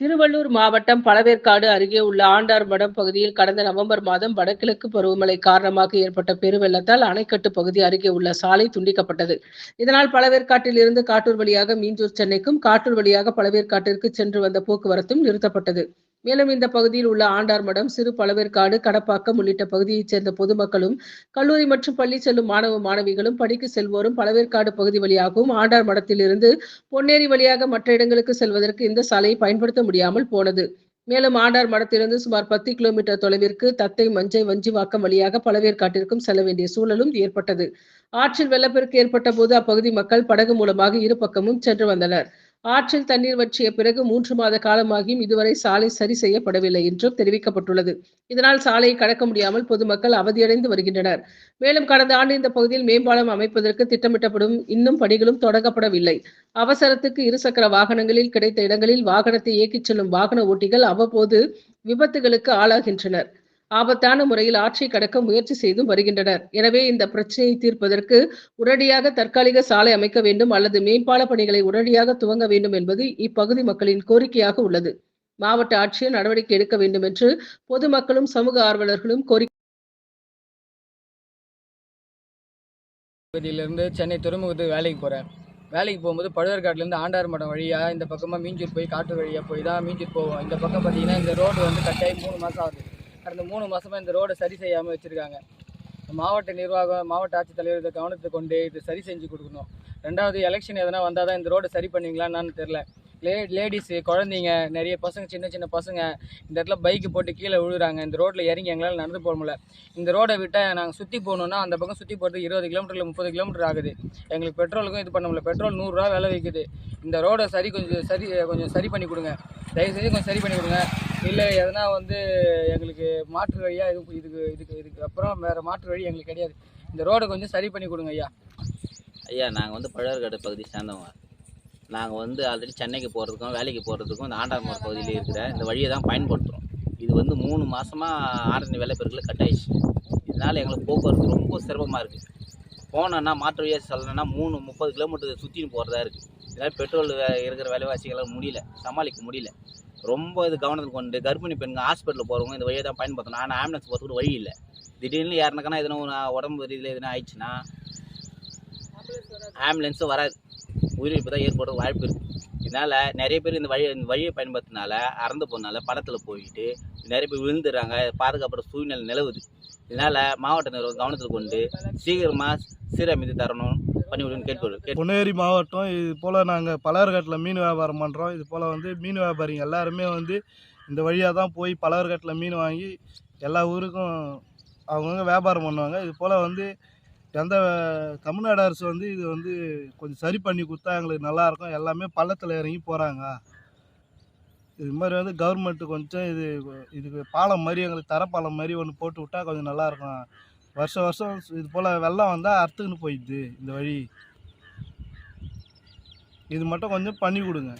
திருவள்ளூர் மாவட்டம் பழவேற்காடு அருகே உள்ள ஆண்டார்மடம் பகுதியில் கடந்த நவம்பர் மாதம் வடகிழக்கு பருவமழை காரணமாக ஏற்பட்ட பெருவெள்ளத்தால் அணைக்கட்டு பகுதி அருகே உள்ள சாலை துண்டிக்கப்பட்டது. இதனால் பழவேற்காட்டில் இருந்து காட்டூர் வழியாக மீஞ்சூர் சென்னைக்கும் காட்டூர் வழியாக பழவேற்காட்டிற்கு சென்று வந்த போக்குவரத்தும் நிறுத்தப்பட்டது. மேலும் இந்த பகுதியில் உள்ள ஆண்டார் மடம் சிறு பழவேற்காடு கடப்பாக்கம் உள்ளிட்ட பகுதியைச் சேர்ந்த பொதுமக்களும் கல்லூரி மற்றும் பள்ளி செல்லும் மாணவ மாணவிகளும் படிக்கு செல்வோரும் பழவேற்காடு பகுதி வழியாகவும் ஆண்டார் மடத்திலிருந்து பொன்னேரி வழியாக மற்ற இடங்களுக்கு செல்வதற்கு இந்த சாலையை பயன்படுத்த முடியாமல் போனது. மேலும் ஆண்டார் மடத்திலிருந்து சுமார் பத்து கிலோமீட்டர் தொலைவிற்கு தத்தை மஞ்சை வஞ்சிவாக்கம் வழியாக பழவேற்காட்டிற்கும் செல்ல வேண்டிய சூழலும் ஏற்பட்டது. ஆற்றில் வெள்ளப்பெருக்கு ஏற்பட்ட போது அப்பகுதி மக்கள் படகு மூலமாக இரு பக்கமும் சென்று வந்தனர். ஆற்றில் தண்ணீர் வற்றிய பிறகு மூன்று மாத காலமாகியும் இதுவரை சாலை சரி செய்யப்படவில்லை என்றும் தெரிவிக்கப்பட்டுள்ளது. இதனால் சாலையை கடக்க முடியாமல் பொதுமக்கள் அவதியடைந்து வருகின்றனர். மேலும் கடந்த ஆண்டு இந்த பகுதியில் மேம்பாலம் அமைப்பதற்கு திட்டமிட்டப்படும் இன்னும் பணிகளும் தொடங்கப்படவில்லை. அவசரத்துக்கு இருசக்கர வாகனங்களில் கிடைத்த இடங்களில் வாகனத்தை இயக்கிச் செல்லும் வாகன ஓட்டிகள் அவ்வப்போது விபத்துகளுக்கு ஆளாகின்றனர். ஆபத்தான முறையில் ஆற்றை கடக்க முயற்சி செய்தும் வருகின்றனர். எனவே இந்த பிரச்சனையை தீர்ப்பதற்கு உடனடியாக தற்காலிக சாலை அமைக்க வேண்டும் அல்லது மேம்பால பணிகளை உடனடியாக துவங்க வேண்டும் என்பது இப்பகுதி மக்களின் கோரிக்கையாக உள்ளது. மாவட்ட ஆட்சியர் நடவடிக்கை எடுக்க வேண்டும் என்று பொதுமக்களும் சமூக ஆர்வலர்களும் கோரிக்கை சென்னை துறைமுகத்துக்கு வேலைக்கு போகிறேன் வேலைக்கு போகும்போது பழுவேற்காட்டிலேருந்து ஆண்டார் மடம் வழியாக இந்த பக்கமாக மீஞ்சூர் போய் காட்டு வழியாக போய் தான் மீஞ்சூர் போவோம். இந்த பக்கம் பார்த்தீங்கன்னா இந்த ரோடு வந்து கட்டாயி மூணு மாதம் ஆகுது. கடந்த மூணு மாதமாக இந்த ரோடை சரி செய்யாமல் வச்சுருக்காங்க. மாவட்ட நிர்வாகம் மாவட்ட ஆட்சித்தலைவர் இதை கவனத்தை கொண்டு இது சரி செஞ்சு கொடுக்கணும். ரெண்டாவது எலெக்ஷன் எதனா வந்தால் தான் இந்த ரோடை சரி பண்ணுவீங்களான்னு தெரில லே லேடிஸு குழந்தைங்க நிறைய பசங்க சின்ன சின்ன பசங்க இந்த இடத்துல பைக்கு போட்டு கீழே விழுகிறாங்க. இந்த ரோட்டில் இறங்கி எங்களால் நடந்து போக முடியல. இந்த ரோடை விட்டால் நாங்கள் சுற்றி போகணுன்னா அந்த பக்கம் சுற்றி போகிறதுக்கு இருபது கிலோமீட்டரில் முப்பது கிலோமீட்டர் ஆகுது. எங்களுக்கு பெட்ரோலுக்கும் இது பண்ண முடியல. பெட்ரோல் நூறுரூவா விலை வைக்குது. இந்த ரோடை சரி கொஞ்சம் சரி கொஞ்சம் சரி பண்ணி கொடுங்க. தயவுசெய்து கொஞ்சம் சரி பண்ணி கொடுங்க. இல்லை எதனா வந்து எங்களுக்கு மாற்று வழியாக இது இதுக்கு இதுக்கு இதுக்கு அப்புறம் வேறு மாற்று வழி எங்களுக்கு கிடையாது. இந்த ரோடை கொஞ்சம் சரி பண்ணி கொடுங்க ஐயா. ஐயா நாங்கள் வந்து பழவேற்காடு பகுதி சேர்ந்தவங்க. நாங்கள் வந்து ஆல்ரெடி சென்னைக்கு போகிறதுக்கும் வேலைக்கு போகிறதுக்கும் இந்த ஆண்டார்மர் பகுதியில் இருக்கிற இந்த வழியை தான் பயன்படுத்துகிறோம் இது வந்து மூணு மாதமாக ஆரணி வெள்ளப்பெருக்கில் கட் ஆயிடுச்சு இதனால் எங்களுக்கு போக்குவரத்து ரொம்ப சிரமமாக இருக்குது போனோன்னா மாற்று வழியாக சொல்லணும்னா மூணு முப்பது கிலோமீட்டர் சுற்றின்னு போகிறதா இருக்குது இதனால் பெட்ரோல் இருக்கிற விலைவாசிகளால் முடியல சமாளிக்க முடியல. ரொம்ப இது கவனத்தில் கொண்டு கர்ப்பிணி பெண்கள் ஹாஸ்பிட்டலில் போகிறவங்க இந்த வழியை தான் பயன்படுத்தணும். ஆனால் ஆம்புலன்ஸ் போகிறதுக்கு வழி இல்லை. திடீர்னு யாருனாக்கனா எதனா ஒரு உடம்பு ரீதியில் எதுனா ஆயிடுச்சுன்னா ஆம்புலன்ஸும் வராது. உயிரிழப்பு தான் ஏற்படுற வாய்ப்பு இருக்குது இதனால் நிறைய பேர் இந்த வழி இந்த வழியை பயன்படுத்தினால அறந்து போனால படத்தில் போயிட்டு நிறைய பேர் விழுந்துடுறாங்க. பாதுகாப்புற சூழ்நிலை நிலவுது. இதனால் மாவட்ட நிர்வாகம் கவனத்தில் கொண்டு சீக்கிரமாக சீரமைத்து தரணும். பண்ணி பொன்னேரி மாவட்டம் இது போல் நாங்கள் பலவர்கட்டில் மீன் வியாபாரம் பண்ணுறோம் இது போல் வந்து மீன் வியாபாரிங்க எல்லாருமே வந்து இந்த வழியாக தான் போய் பலவர்கட்டில் மீன் வாங்கி எல்லா ஊருக்கும் அவங்கவுங்க வியாபாரம் பண்ணுவாங்க. இது போல் வந்து எந்த தமிழ்நாடு அரசு வந்து இது வந்து கொஞ்சம் சரி பண்ணி கொடுத்தா எங்களுக்கு நல்லாயிருக்கும் எல்லாமே பள்ளத்தில் இறங்கி போகிறாங்க இது மாதிரி வந்து கவர்மெண்ட்டு கொஞ்சம் இது இதுக்கு பாலம் மாதிரி எங்களுக்கு தரப்பாலம் மாதிரி ஒன்று போட்டு விட்டா கொஞ்சம் நல்லாயிருக்கும் வருஷம் வருஷம் இது போல் வெள்ளம் வந்தால் அறுத்துக்கின்னு போயிடுது இந்த வழி. இது மட்டும் கொஞ்சம் பண்ணி கொடுங்க.